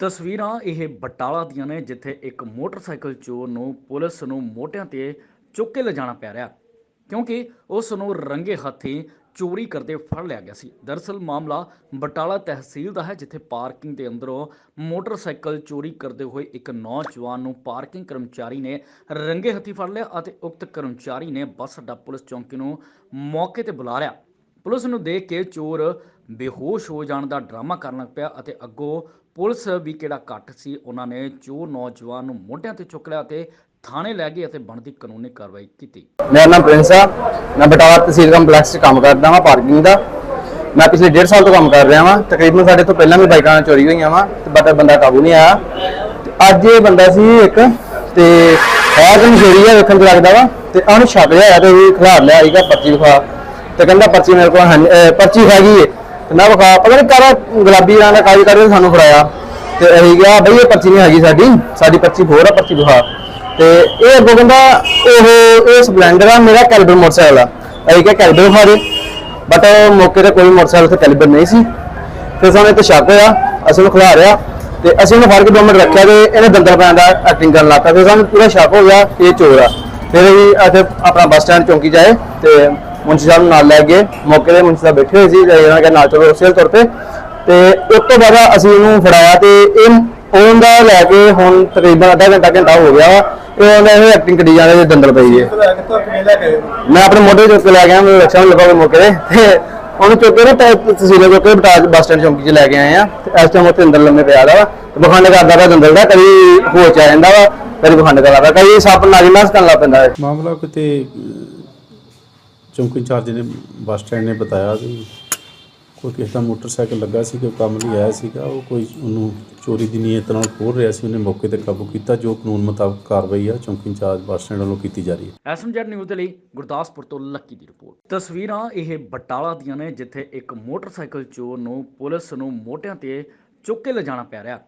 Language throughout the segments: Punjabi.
ਤਸਵੀਰਾਂ ਇਹ ਬਟਾਲਾ ਦੀਆਂ ਨੇ, ਜਿੱਥੇ ਇੱਕ ਮੋਟਰਸਾਈਕਲ ਚੋਰ ਨੂੰ ਪੁਲਿਸ ਨੂੰ ਮੋਟਿਆਂ ਤੇ ਚੁੱਕ ਕੇ ਲਿਜਾਣਾ ਪੈ ਰਿਹਾ। ਕਿਉਂਕਿ ਉਸ ਨੂੰ ਰੰਗੇ ਹੱਥੀਂ ਚੋਰੀ ਕਰਦੇ ਫੜ ਲਿਆ ਗਿਆ ਸੀ। ਦਰਸਲ ਮਾਮਲਾ ਬਟਾਲਾ ਤਹਿਸੀਲ ਦਾ ਹੈ, ਜਿੱਥੇ ਪਾਰਕਿੰਗ ਦੇ ਅੰਦਰੋਂ ਮੋਟਰਸਾਈਕਲ ਚੋਰੀ ਕਰਦੇ ਹੋਏ ਇੱਕ ਨੌਜਵਾਨ ਨੂੰ ਪਾਰਕਿੰਗ ਕਰਮਚਾਰੀ ਨੇ ਰੰਗੇ ਹੱਥੀਂ ਫੜ ਲਿਆ ਅਤੇ ਉਕਤ ਕਰਮਚਾਰੀ ਨੇ ਬੱਸ ਅੱਡਾ ਪੁਲਿਸ ਚੌਂਕੀ ਨੂੰ ਮੌਕੇ ਤੇ ਬੁਲਾ ਲਿਆ। ਪੁਲਿਸ ਨੂੰ ਦੇਖ ਕੇ ਚੋਰ ਬੇਹੋਸ਼ ਹੋ ਜਾਣ ਦਾ ਡਰਾਮਾ ਕਰਨ ਲੱਗ ਪਿਆ ਅਤੇ ਅੱਗੋਂ ਪੁਲਿਸ ਵੀ ਕਿਹੜਾ ਘੱਟ ਸੀ, ਉਹਨਾਂ ਨੇ ਚੋਰ ਨੌਜਵਾਨ ਨੂੰ ਮੋਢਿਆਂ ਤੇ ਚੁੱਕ ਲਿਆ ਅਤੇ ਥਾਣੇ ਲੈ ਗਏ ਅਤੇ ਬਣਦੀ ਕਾਨੂੰਨੀ ਕਾਰਵਾਈ ਕੀਤੀ। ਮੇਰਾ ਨਾਮ ਪ੍ਰਿੰਸ ਆ। ਮੈਂ ਬਟਾਲਾ ਤਹਿਸੀਲ ਕੰਪਲੈਕਸ 'ਚ ਕੰਮ ਕਰਦਾ ਹਾਂ ਪਾਰਕਿੰਗ ਦਾ। ਮੈਂ ਪਿਛਲੇ 1.5 ਸਾਲ ਤੋਂ ਕੰਮ ਕਰ ਰਿਹਾ ਵਾਂ। ਤਕਰੀਬਨ ਸਾਡੇ ਤੋਂ ਪਹਿਲਾਂ ਵੀ ਬਾਈਕਾਂ ਚੋਰੀ ਹੋਈਆਂ ਵਾ ਬਟ ਬੰਦਾ ਕਾਬੂ ਨਹੀਂ ਆਇਆ। ਅੱਜ ਇਹ ਬੰਦਾ ਸੀ ਇੱਕ, ਤੇ ਹੈ ਕਿ ਆ, ਵੇਖਣ ਚ ਲੱਗਦਾ ਵਾ। ਤੇ ਉਹਨੂੰ ਛੱਡ ਲਿਆ ਤੇ ਵੀ ਖਿਲਾਰ ਲਿਆ ਸੀਗਾ ਪਰਚੀ ਵਿਖਾ। ਤੇ ਕਹਿੰਦਾ ਪਰਚੀ ਮੇਰੇ ਕੋਲ ਪਰਚੀ ਹੈਗੀ ਏ। ਨਾ ਵਿਖਾ, ਪਤਾ ਨਹੀਂ ਕਾਰਾ ਗੁਲਾਬੀ ਰੰਗ ਦਾ ਕਾਗਜ਼ ਕਰਕੇ ਸਾਨੂੰ ਫੜਾਇਆ। ਤੇ ਅਸੀਂ ਕਿਹਾ, ਬਈ ਇਹ ਪਰਚੀ ਨਹੀਂ ਹੈਗੀ ਸਾਡੀ ਸਾਡੀ ਪਰਚੀ ਹੋਰ ਆ, ਪਰਚੀ ਵਿਖਾ। ਤੇ ਇਹ ਅੱਗੋਂ ਕਹਿੰਦਾ, ਉਹ, ਇਹ ਸਪਲੈਂਡਰ ਆ, ਮੇਰਾ ਕੈਲੀਬਰ ਮੋਟਰਸਾਈਕਲ ਆ। ਅਸੀਂ ਕਿਹਾ, ਕੈਲੀਬਰ ਵਿਖਾ ਦੇ। ਬਟ ਮੌਕੇ ਤੇ ਕੋਈ ਮੋਟਰਸਾਈਕਲ ਤੇ ਕੈਲੀਬਰ ਨਹੀਂ ਸੀ। ਫਿਰ ਸਾਨੂੰ ਇਹ ਤੇ ਸ਼ੱਕ ਹੋਇਆ, ਅਸੀਂ ਉਹਨੂੰ ਖਿਲਾਰਿਆ ਤੇ ਅਸੀਂ ਉਹਨੂੰ ਫੜ ਕੇ ਦੋ ਮਿੰਟ ਰੱਖਿਆ ਤੇ ਇਹਨੇ ਦੰਦਲ ਪੈਣ ਦਾ ਐਕਟਿੰਗ ਕਰਨ ਲੱਗਾ ਫਿਰ ਸਾਨੂੰ ਪੂਰਾ ਸ਼ੱਕ ਹੋ ਗਿਆ ਕਿ ਇਹ ਚੋਰ ਆ। ਫਿਰ ਅਸੀਂ ਇੱਥੇ ਆਪਣਾ ਬੱਸ ਸਟੈਂਡ ਚੌਂਕੀ ਜਾਏ ਤੇ ਮੁੰਸ਼ੀ ਸਾਹਿਬ ਨੂੰ ਨਾਲ ਲੈ ਗਏ ਮੌਕੇ ਤੇ ਮੁੰਸ਼ੀ ਸਾਹਿਬ ਬੈਠੇ ਹੋਏ ਸੀ ਤੇ ਇਹਨਾਂ ਨੇ ਕਿਹਾ ਨਾਲ ਚਲੋ ਉਸੇ ਤੌਰ ਤੇ। ਤੇ ਉਸ ਤੋਂ ਬਾਅਦ ਅਸੀਂ ਉਹਨੂੰ ਫੜਾਇਆ ਤੇ ਇਹ ਉਹਦਾ ਲੈ ਕੇ ਹੁਣ ਤਕਰੀਬਨ ਅੱਧਾ ਘੰਟਾ ਘੰਟਾ ਹੋ ਗਿਆ ਵਾ। ਇਹ ਉਹਨੇ ਇਹ ਐਕਟਿੰਗ ਕਰੀ ਜਾਂਦੇ ਜੇ ਦੰਦਲ ਪਈ ਜੇ ਮੈਂ ਆਪਣੇ ਮੋਢੇ ਚੁੱਕ ਕੇ ਲੈ ਗਿਆ ਮੈਨੂੰ ਰਕਸ਼ਾ ਲਗਾ ਕੇ ਮੌਕੇ ਤੇ। ਤੇ ਉਹਨੂੰ ਚੁੱਕ ਕੇ ਨਾ ਤਹਿ- ਤਹਿਸੀਲ ਚੁੱਕ ਕੇ ਬਟਾਜ ਬੱਸ ਸਟੈਂਡ ਚੌਂਕੀ 'ਚ ਲੈ ਕੇ ਆਏ ਆ। ਤੇ ਇਸ ਟਾਈਮ ਉੱਥੇ ਅੰਦਰ ਲੰਮੇ ਪਿਆ ਦਾ ਵਾ। ਤੇ ਬਖੰਡ ਕਰਦਾ ਦਾ ਦੰਦਲ ਦਾ ਕਦੀ ਹੋਚ ਆ ਜਾਂਦਾ ਵਾ ਕਦੀ ਬਖੰਡ ਕਰਦਾ ਕਦੀ ਸੱਪ ਨਾਲੀ ਮਾਸ ਕਰਨ ਲੱਗ ਪੈਂਦਾ ਹੈ। ਮਾਮਲਾ ਕਿਤੇ ਚੌਂਕੀ ਇੰਚਾਰਜ ਨੇ ਬੱਸ ਸਟੈਂਡ ਨੇ ਬਤਾਇਆ ਕਿ ਕੋਈ ਕਿਸੇ ਦਾ ਮੋਟਰਸਾਈਕਲ ਲੱਗਾ ਸੀ ਕੋਈ ਕੰਮ ਲਈ ਆਇਆ ਸੀਗਾ, ਉਹ ਕੋਈ ਉਹਨੂੰ ਚੋਰੀ ਦੀ ਨੀਅਤ ਨਾਲ ਖੋਲ ਰਿਹਾ ਸੀ, ਉਹਨੇ ਮੌਕੇ ਤੇ ਕਾਬੂ ਕੀਤਾ, ਜੋ ਕਾਨੂੰਨ ਮੁਤਾਬਕ ਕਾਰਵਾਈ ਆ ਚੌਂਕੀ ਇੰਚਾਰਜ ਬੱਸ ਸਟੈਂਡ ਵੱਲੋਂ ਕੀਤੀ ਜਾ ਰਹੀ ਹੈ। ਐਸਐਮਜੈਡ ਨਿਊਜ਼ ਦੇ ਲਈ ਗੁਰਦਾਸਪੁਰ ਤੋਂ ਲੱਕੀ ਦੀ ਰਿਪੋਰਟ। ਤਸਵੀਰਾਂ ਇਹ ਬਟਾਲਾ ਦੀਆਂ ਨੇ, ਜਿੱਥੇ ਇੱਕ ਮੋਟਰਸਾਈਕਲ ਚੋਰ ਨੂੰ ਪੁਲਿਸ ਨੂੰ ਮੋਟਿਆਂ ਤੇ ਚੁੱਕ ਕੇ ਲਿਜਾਣਾ ਪੈ ਰਿਹਾ,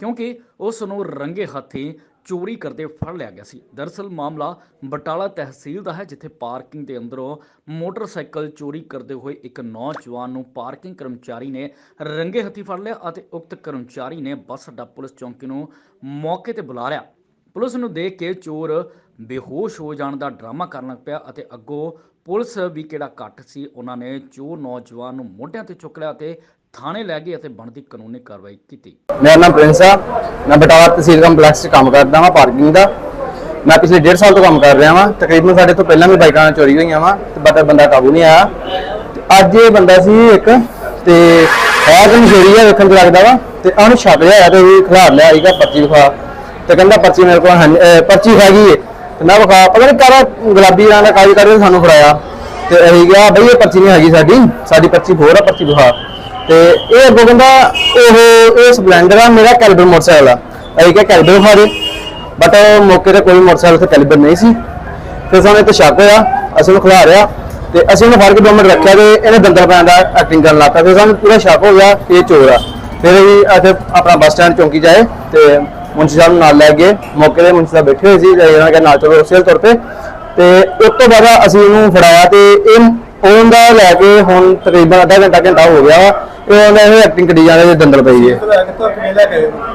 ਕਿਉਂਕਿ ਉਸ ਨੂੰ ਰੰਗੇ ਹੱਥੀਂ ਚੋਰੀ ਕਰਦੇ ਫੜ ਲਿਆ ਗਿਆ ਸੀ। ਦਰਸਲ ਮਾਮਲਾ ਬਟਾਲਾ ਤਹਿਸੀਲ ਦਾ ਹੈ, ਜਿੱਥੇ ਪਾਰਕਿੰਗ ਦੇ ਅੰਦਰੋਂ ਮੋਟਰਸਾਈਕਲ ਚੋਰੀ ਕਰਦੇ ਹੋਏ ਇੱਕ ਨੌਜਵਾਨ ਨੂੰ ਪਾਰਕਿੰਗ ਕਰਮਚਾਰੀ ਨੇ ਰੰਗੇ ਹੱਥੀਂ ਫੜ ਲਿਆ ਅਤੇ ਉਕਤ ਕਰਮਚਾਰੀ ਨੇ ਬੱਸ ਅੱਡਾ ਪੁਲਿਸ ਚੌਂਕੀ ਨੂੰ ਮੌਕੇ ਤੇ ਬੁਲਾ ਲਿਆ। ਪੁਲਿਸ ਨੂੰ ਦੇਖ ਕੇ ਚੋਰ ਬੇਹੋਸ਼ ਹੋ ਜਾਣ ਦਾ ਡਰਾਮਾ ਕਰਨ ਲੱਗ ਪਿਆ ਅਤੇ ਅੱਗੋਂ ਪੁਲਿਸ ਵੀ ਕਿਹੜਾ ਘੱਟ ਸੀ, ਉਹਨਾਂ ਨੇ ਚੋਰ ਨੌਜਵਾਨ ਨੂੰ ਮੋਢਿਆਂ ਤੇ ਚੁੱਕ ਲਿਆ ਤੇ ਥਾਣੇ ਲੈ ਗਏ ਅਤੇ ਬਣਦੀ ਕਾਨੂੰਨੀ ਕਾਰਵਾਈ ਕੀਤੀ। ਮੇਰਾ ਨਾਮ ਪ੍ਰਿੰਸ ਆ। ਮੈਂ ਬਟਾਲਾ ਤਹਿਸੀਲ ਕੰਪਲੈਕਸ 'ਚ ਕੰਮ ਕਰਦਾ ਹਾਂ ਪਾਰਕਿੰਗ ਦਾ। ਮੈਂ ਪਿਛਲੇ 1.5 ਸਾਲ ਤੋਂ ਕੰਮ ਕਰ ਰਿਹਾ ਵਾਂ। ਤਕਰੀਬਨ ਸਾਡੇ ਤੋਂ ਪਹਿਲਾਂ ਵੀ ਬਾਈਕਾਂ ਚੋਰੀ ਹੋਈਆਂ ਵਾਂ, ਤੇ ਬਟ ਬੰਦਾ ਕਾਬੂ ਨਹੀਂ ਆਇਆ। ਅੱਜ ਇਹ ਬੰਦਾ ਸੀ ਇੱਕ, ਤੇ ਹੈ ਕਿ ਚੋਰੀ ਆ, ਵੇਖਣ ਚ ਲੱਗਦਾ ਵਾ। ਤੇ ਉਹਨੂੰ ਛੱਡ ਲਿਆ, ਤੇ ਵੀ ਖਿਲਾਰ ਲਿਆ ਸੀਗਾ ਪਰਚੀ ਵਿਖਾ। ਤੇ ਕਹਿੰਦਾ ਪਰਚੀ ਮੇਰੇ ਕੋਲ ਪਰਚੀ ਹੈਗੀ ਏ ਤੇ ਮੈਂ ਵਿਖਾ, ਪਤਾ ਨਹੀਂ ਕਾਰਾ ਗੁਲਾਬੀ ਰੰਗ ਦਾ ਕਾਗਜ਼ ਕਰਕੇ ਸਾਨੂੰ ਫੜਾਇਆ। ਤੇ ਅਸੀਂ ਕਿਹਾ, ਬਈ ਇਹ ਪਰਚੀ ਨਹੀਂ ਹੈਗੀ ਸਾਡੀ ਸਾਡੀ ਪਰਚੀ ਹੋਰ ਆ, ਪਰਚੀ ਵਿਖਾ। ਤੇ ਇਹ ਅੱਗੋਂ ਕਹਿੰਦਾ ਉਹ ਇਹ ਸਪਲੈਂਡਰ ਆ, ਮੇਰਾ ਕੈਲੀਬਰ ਮੋਟਰਸਾਈਕਲ ਆ। ਅਸੀਂ ਕਿਹਾ ਕੈਲੀਬਰ ਵਿਖਾ ਦੇ। ਬਟ ਮੌਕੇ ਤੇ ਕੋਈ ਮੋਟਰਸਾਈਕਲ ਤੇ ਕੈਲੀਬਰ ਨਹੀਂ ਸੀ। ਫਿਰ ਸਾਨੂੰ ਇਹ ਸ਼ੱਕ ਹੋਇਆ, ਅਸੀਂ ਉਹਨੂੰ ਖਿਲਾਰਿਆ ਤੇ ਅਸੀਂ ਉਹਨੂੰ ਫੜ ਕੇ ਦੋ ਮਿੰਟ ਰੱਖਿਆ ਤੇ ਇਹਨੇ ਦੰਦਲ ਪੈਣ ਦਾ ਐਕਟਿੰਗ ਕਰਨ ਲੱਗਾ ਫਿਰ ਸਾਨੂੰ ਪੂਰਾ ਸ਼ੱਕ ਹੋ ਗਿਆ ਕਿ ਇਹ ਚੋਰ ਆ। ਫਿਰ ਅਸੀਂ ਇੱਥੇ ਆਪਣਾ ਬੱਸ ਸਟੈਂਡ ਚੌਂਕੀ ਜਾਏ ਤੇ ਮੁੰਸ਼ੀ ਸਾਹਿਬ ਨੂੰ ਨਾਲ ਲੈ ਗਏ। ਮੌਕੇ ਤੇ ਮੁੰਸ਼ੀ ਸਾਹਿਬ ਬੈਠੇ ਹੋਏ ਸੀ, ਤੇ ਇਹਨਾਂ ਨੇ ਕਿਹਾ, ਨਾਲ ਚਲੋ ਉਸੇ ਤੌਰ ਤੇ ਤੇ ਉਸ ਤੋਂ ਬਾਅਦ ਅਸੀਂ ਉਹਨੂੰ ਫੜਾਇਆ ਤੇ ਇਹ ਉਹਦਾ ਲੈ ਕੇ ਹੁਣ ਤਕਰੀਬਨ ਅੱਧਾ ਘੰਟਾ ਘੰਟਾ ਹੋ ਗਿਆ ਵਾ। ਇਹ ਉਹਨੇ ਇਹ ਐਕਟਿੰਗ ਕਰੀ ਜਾਂਦੇ ਜੇ ਦੰਦਲ ਪਈ ਜੇ।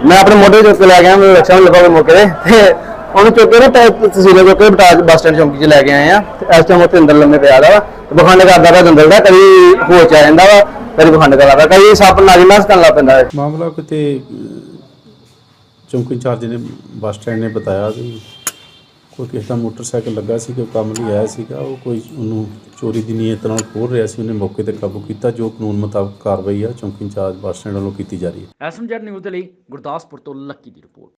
ਮੈਂ ਆਪਣੇ ਮੋਢੇ ਚੁੱਕ ਕੇ ਲੈ ਗਿਆ ਮੈਨੂੰ ਰਕਸ਼ਾ ਲਗਾ ਕੇ ਮੌਕੇ ਤੇ। ਤੇ ਉਹਨੂੰ ਚੁੱਕ ਕੇ ਨਾ ਤਹਿ- ਤਹਿਸੀਲ ਚੁੱਕ ਕੇ ਬਟਾਜ ਬੱਸ ਸਟੈਂਡ ਚੌਂਕੀ 'ਚ ਲੈ ਕੇ ਆਏ ਆ। ਤੇ ਇਸ ਟਾਈਮ ਉੱਥੇ ਅੰਦਰ ਲੰਮੇ ਪਿਆ ਦਾ ਵਾ। ਤੇ ਬਖੰਡ ਕਰਦਾ ਦਾ ਦੰਦਲ ਦਾ ਕਦੀ ਹੋਚ ਆ ਜਾਂਦਾ ਵਾ ਕਦੀ ਬਖੰਡ ਕਰਦਾ ਕਦੀ ਸੱਪ ਨਾਲੀ ਮਾਸ ਕਰਨ ਲੱਗ ਪੈਂਦਾ ਹੈ ਮਾਮਲਾ ਕਿਤੇ ਅਹ, ਚੌਂਕੀ ਇੰਚਾਰਜ ਨੇ ਬੱਸ ਸਟੈਂਡ ਨੇ ਬਤਾਇਆ ਕਿ ਕੋਈ ਕਿਸੇ ਦਾ ਮੋਟਰਸਾਈਕਲ ਲੱਗਾ ਸੀ ਕੋਈ ਕੰਮ ਲਈ ਆਇਆ ਸੀਗਾ, ਉਹ ਕੋਈ ਉਹਨੂੰ ਚੋਰੀ ਦੀ ਨੀਅਤ ਨਾਲ ਖੋਲ ਰਿਹਾ ਸੀ, ਉਹਨੇ ਮੌਕੇ ਤੇ ਕਾਬੂ ਕੀਤਾ, ਜੋ ਕਾਨੂੰਨ ਮੁਤਾਬਕ ਕਾਰਵਾਈ ਆ, ਚੌਂਕੀ ਇੰਚਾਰਜ ਬੱਸ ਸਟੈਂਡ ਵੱਲੋਂ ਕੀਤੀ ਜਾ ਰਹੀ ਹੈ। ਐਸਐਮਜੈਡ ਨਿਊਜ਼ ਦੇ ਲਈ ਗੁਰਦਾਸਪੁਰ ਤੋਂ ਲੱਕੀ ਦੀ ਰਿਪੋਰਟ।